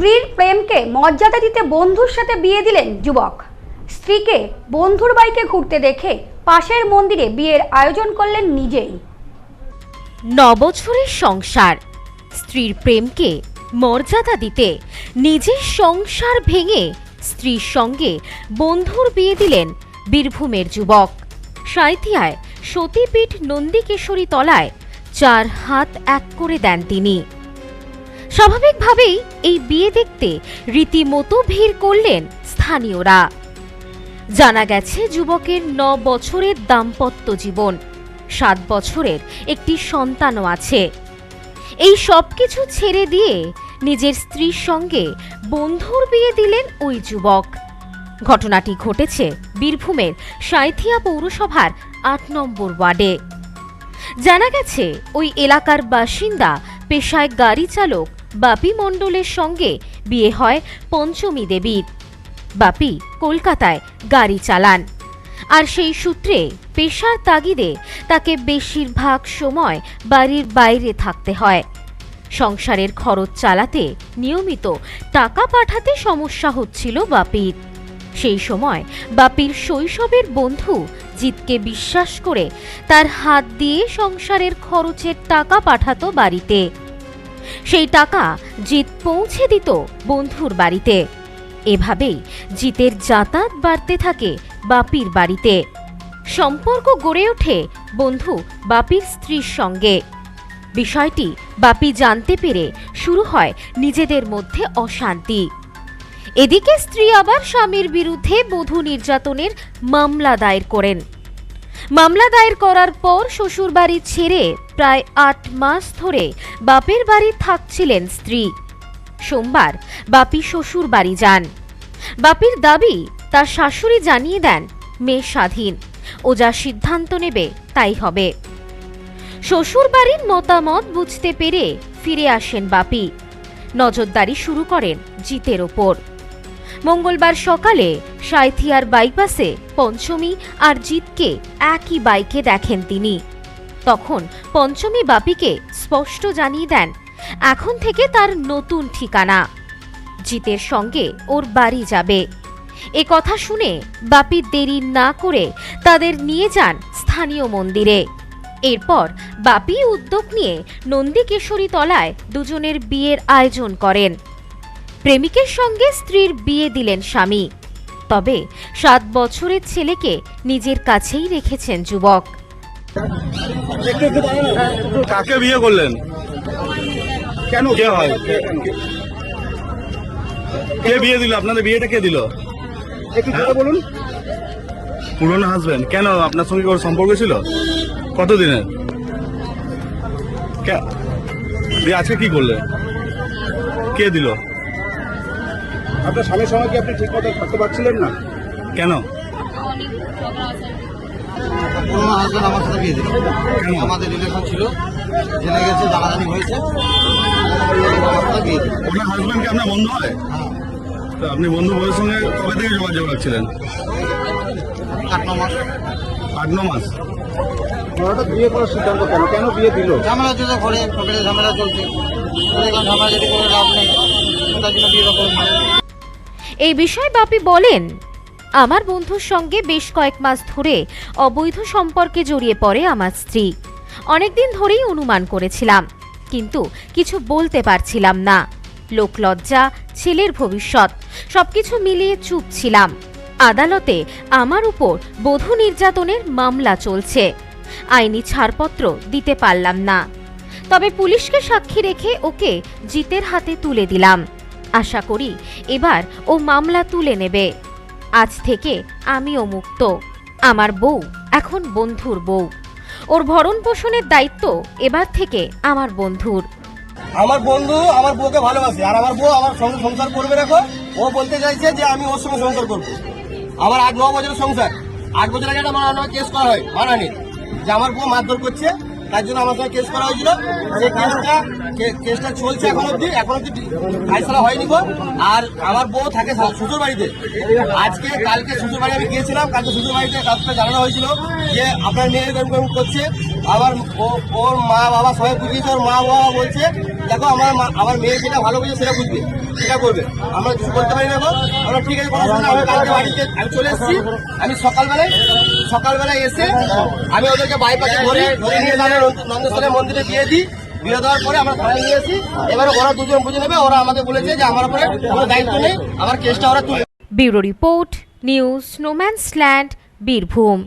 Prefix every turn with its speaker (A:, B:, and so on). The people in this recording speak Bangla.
A: স্ত্রীর প্রেমকে মর্যাদা দিতে বন্ধুর সাথে বিয়ে দিলেন যুবক। স্ত্রীকে বন্ধুর বাইকে ঘুরতে দেখে পাশের মন্দিরে বিয়ের আয়োজন করলেন নিজেই।
B: নবছরের সংসার। স্ত্রীর প্রেমকে মর্যাদা দিতে নিজের সংসার ভেঙে স্ত্রীর সঙ্গে বন্ধুর বিয়ে দিলেন বীরভূমের যুবক। সাঁইথিয়ায় সতীপীঠ নন্দিকেশরী তলায় চার হাত এক করে দেন তিনি। স্বাভাবিকভাবেই এই বিয়ে দেখতে রীতিমতো ভিড় করলেন স্থানীয়রা। জানা গেছে, যুবকের ন বছরের দাম্পত্য জীবন, সাত বছরের একটি সন্তানও আছে। এই সব কিছু ছেড়ে দিয়ে নিজের স্ত্রীর সঙ্গে বন্ধুর বিয়ে দিলেন ওই যুবক। ঘটনাটি ঘটেছে বীরভূমের সাঁইথিয়া পৌরসভার আট নম্বর ওয়ার্ডে। জানা গেছে, ওই এলাকার বাসিন্দা পেশায় গাড়ি চালক বাপি মণ্ডলের সঙ্গে বিয়ে হয় পঞ্চমী দেবীর। বাপি কলকাতায় গাড়ি চালান। আর সেই সূত্রে পেশার তাগিদে তাকে বেশিরভাগ সময় বাড়ির বাইরে থাকতে হয়। সংসারের খরচ চালাতে নিয়মিত টাকা পাঠাতে সমস্যা হচ্ছিল বাপির। সেই সময় বাপির শৈশবের বন্ধু জিতকে বিশ্বাস করে তার হাত দিয়ে সংসারের খরচের টাকা পাঠাতো বাড়িতে। সেই টাকা জিত পৌঁছে দিত বন্ধুর বাড়িতে। এভাবেই জিতের যাতায়াত বাড়তে থাকে বাপির বাড়িতে। সম্পর্ক গড়ে ওঠে বন্ধু বাপির স্ত্রীর সঙ্গে। বিষয়টি বাপি জানতে পেরে শুরু হয় নিজেদের মধ্যে অশান্তি। এদিকে স্ত্রী আবার স্বামীর বিরুদ্ধে বধূ নির্যাতনের মামলা দায়ের করেন। মামলা দায়ের করার পর শ্বশুরবাড়ি ছেড়ে প্রায় আট মাস ধরে বাপের বাড়ি থাকছিলেন স্ত্রী। সোমবার বাপি শ্বশুর বাড়ি যান। বাপির দাবি, তার শাশুড়ি জানিয়ে দেন, মেয়ে স্বাধীন। ও যা সিদ্ধান্ত নেবে, তাই হবে। শ্বশুর বাড়ির মতামত বুঝতে পেরে ফিরে আসেন বাপি। নজরদারি শুরু করেন জিতের ওপর। মঙ্গলবার সকালে সাঁইথিয়ার বাইপাসে পঞ্চমী আর জিতকে একই বাইকে দেখেন তিনি। তখন পঞ্চমী বাপিকে স্পষ্ট জানিয়ে দেন, এখন থেকে তার নতুন ঠিকানা। জিতের সঙ্গে ওর বাড়ি যাবে। এ কথা শুনে বাপি দেরি না করে তাদের নিয়ে যান স্থানীয় মন্দিরে। এরপর বাপি উদ্যোগ নিয়ে নন্দিকেশরী তলায় দুজনের বিয়ের আয়োজন করেন। প্রেমিকের সঙ্গে স্ত্রীর বিয়ে দিলেন স্বামী। তবে সাত বছরের ছেলেকে নিজের কাছেই রেখেছেন যুবক।
C: কাকে বিয়ে করলেন? কেন? কে হয়? কে বিয়ে দিল? আপনাদের বিয়েটা কে দিল?
D: একটু বলুন।
C: পুরনো হাজবেন্ড কেন? আপনার সঙ্গে কোনো সম্পর্ক ছিল? কতদিনের? আজকে কি করলেন? কে দিল?
D: আপনার স্বামীর সঙ্গে কি আপনি ঠিক মতো থাকতে পারছিলেন না?
C: কেন?
E: পুরোনো আমার সাথে বিয়ে দিল। আমাদের রিলেশন ছিল জেনে গেছে জানাজানি হয়েছে। বিয়ে
C: আপনার হাজবেন্ড আপনার বন্ধু হয়? তো আপনি বন্ধু বউয়ের সঙ্গে কবে থেকে যোগাযোগ রাখছিলেন?
E: আট ন মাস।
C: আট ন মাস।
D: হঠাৎ বিয়ে করার সিদ্ধান্ত কেন? কেন বিয়ে দিল?
E: ঝামেলা চলছে ঘরে ঝামেলা চলছে। ঝামেলা যদি করে লাভ নেই তার জন্য নিলাম।
B: এই বিষয়ে বাপি বলেন, আমার বন্ধুর সঙ্গে বেশ কয়েক মাস ধরে অবৈধ সম্পর্কে জড়িয়ে পড়ে আমার স্ত্রী। অনেকদিন ধরেই অনুমান করেছিলাম, কিন্তু কিছু বলতে পারছিলাম না। লোকলজ্জা ছেলের ভবিষ্যৎ, সবকিছু মিলিয়ে চুপ ছিলাম। আদালতে আমার উপর বধূ নির্যাতনের মামলা চলছে। আইনি ছাড়পত্র দিতে পারলাম না। তবে পুলিশকে সাক্ষী রেখে ওকে জিতের হাতে তুলে দিলাম। আশা করি এবার ও মামলা তুলে নেবে। আজ থেকে আমিও মুক্ত। আমার বউ এখন বন্ধুর বউ। ওর ভরণ পোষণের দায়িত্ব এবার থেকে আমার বন্ধুর।
F: আমার বন্ধু আমার বউকে ভালোবাসে, আর আমার বউ আমার সঙ্গে সংসার করবে দেখো। ও বলতে চাইছে যে আমি ওর সঙ্গে সংসার করব। আমার আট ন বছরের সংসার। আট বছর আগে মানহানি কেস করা হয় মানহানি যে আমার বউ মারধর করছে তার জন্য আমার সঙ্গে কেস করা হয়েছিল। সেই কেসটা কেসটা চলছে এখন অব্দি এখন অব্দি ফাইসলা হয়নি গো। আর আমার বউ থাকে শ্বশুর বাড়িতে আজকে, কালকে শ্বশুর বাড়ি আমি গিয়েছিলাম, কালকে শ্বশুর বাড়িতে কাজটা জানানো হয়েছিল যে আপনার মেয়ে এরকম করছে। আবার ও- ওর মা বাবা সবাই বুঝিয়েছে ওর মা বাবা বলছে দেখো আমার মা- আমার মেয়ে যেটা ভালো বুঝে সেটা বুঝবে সেটা করবে। আমরা কিছু বলতে পারি না আমরা ঠিক আছে নেই, আমি কালকে বাড়িতে আমি চলে এসেছি। আমি সকালবেলায় সকালবেলায় এসে আমি ওদেরকে বাইপাসে ধরে ধরে নিয়ে যাবে নন্দেশ্বরের মন্দিরে বিয়ে দিই বিয়ে দেওয়ার পরে আমরা থানায় নিয়ে এসেছি। এবারে ওরা দুজন বুঝে নেবে ওরা আমাকে বলেছে যে আমার উপরে কোনো দায়িত্ব নেই আমার কেসটা ওরা তুলে
B: bureau report news snowman's land Birbhum.